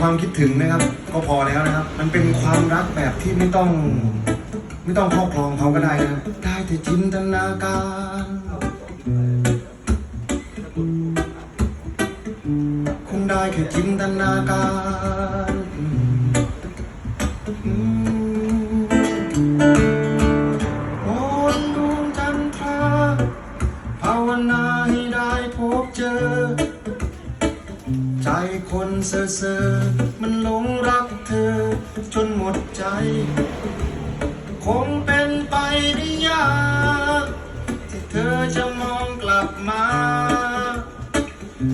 ความคิดถึงนะครับ ก็พอแล้วนะครับ มันเป็นความรักแบบที่ไม่ต้อง ไม่ต้องครอบครองเขาก็ได้นะได้แต่จินตนาการคงได้แค่จินตนาการ ใจคนเซ่อเซ่อมันหลงรักเธอ จนหมดใจ คงเป็นไปได้ยากที่เธอจะมองกลับมา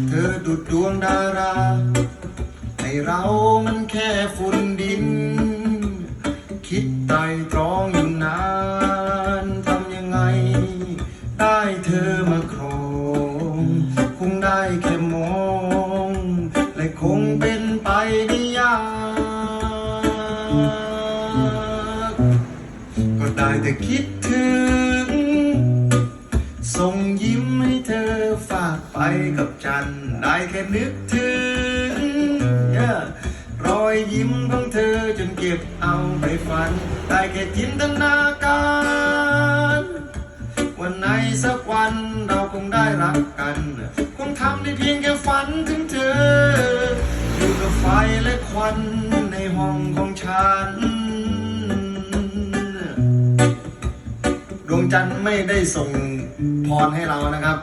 เธอดุดดวงดาราให้เรามันแค่ฝุ่นดิน คิดไตรตรองอยู่นานทำยังไง ได้เธอมาครองคงได้แค่มอง ก็ได้แต่คิดถึง ส่งยิ้มให้เธอฝากไปกับจันได้แค่นึกถึง yeah รอยยิ้มของเธอจนเก็บเอาไปฝัน ได้แค่จินตนาการ วันไหนสักวันเราคงได้รักกัน คงทำได้เพียงแค่ฝันถึงเธอ และควันในห้องของฉัน ดวงจันทร์ไม่ได้ส่งพรให้เรานะครับ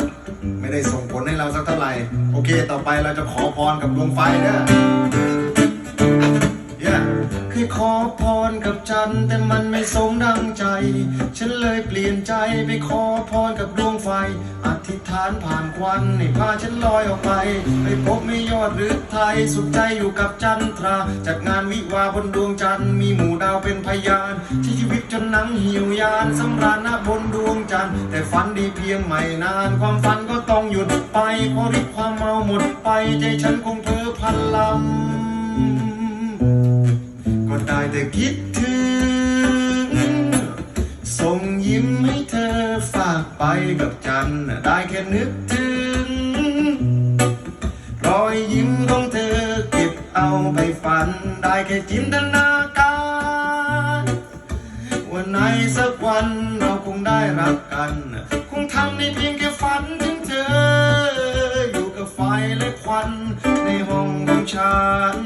ไม่ได้ส่งผลให้เราสักเท่าไหร่ โอเค ต่อไปเราจะขอพรกับดวงไฟเด้อ Yeah เคยขอพรกับจันทร์แต่มันไม่สมดังใจ ฉันเลยเปลี่ยนใจไปขอพรกับดวงไฟานผ่านควันให้พาฉันลอยออกไป ไปพบไม่ยอดหรือไทย สุขใจอยู่กับจันทรา จากงานวิวาบนดวงจันทร์มีหมู่ดาวเป็นพยานที่ชีวิตจนหนังหิวยานสำราญณบนดวงจันทร์แต่ฝันดีเพียงไม่นาน ความฝันก็ต้องหยุดไปเพราะฤทธิ์ความเมาหมดไป ใจฉันคงเพ้อพันลำก็ได้แต่คิด ไปกับจันได้แค่นึกถึง รอยยิ้มของเธอเก็บเอาไปฝัน ได้แค่จินตนาการวันไหนสักวันเราคงได้รักกัน คงทำในเพียงแค่ฝันถึงเธอ อยู่กับไฟและควันในห้องของฉัน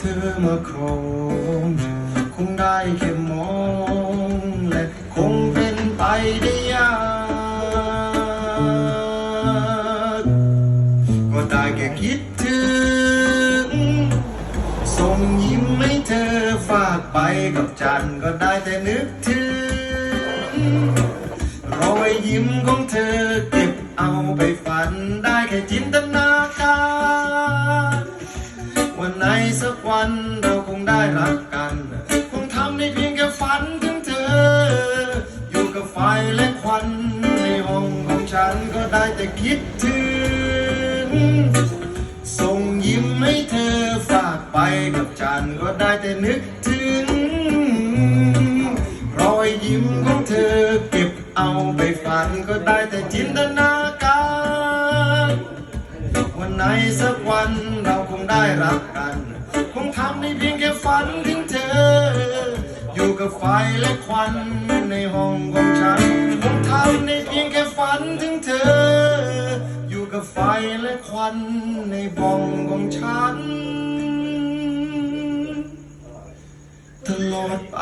เธอมาครองคงได้แค่มอง และคงเป็นไปได้ยากก็ได้แค่คิดถึง ส่งยิ้มให้เธอฝากไปกับจันก็ได้แต่นึกถึงรอยยิ้มของเธอเก็บเอาไปฝันได้แค่จินตนา กันคงทำได้เพียงแค่ฝันถึงเธอ อยู่กับไฟและควันในห้องของฉันก็ได้แต่คิดถึง ส่งยิ้มให้เธอฝากไปกับจันก็ได้แต่นึกถึง รอยยิ้มของเธอเก็บเอาไปฝันก็ได้แต่จินตนาการ วันไหนสักวันเราคงได้รักกัน ทำในเพียงแค่ฝันถึงเธอ อยู่กับไฟและควันในห้องของฉันคงทำในเพียงแค่ฝันถึงเธอ อยู่กับไฟและควันในบ้องของฉัน ตลอดไป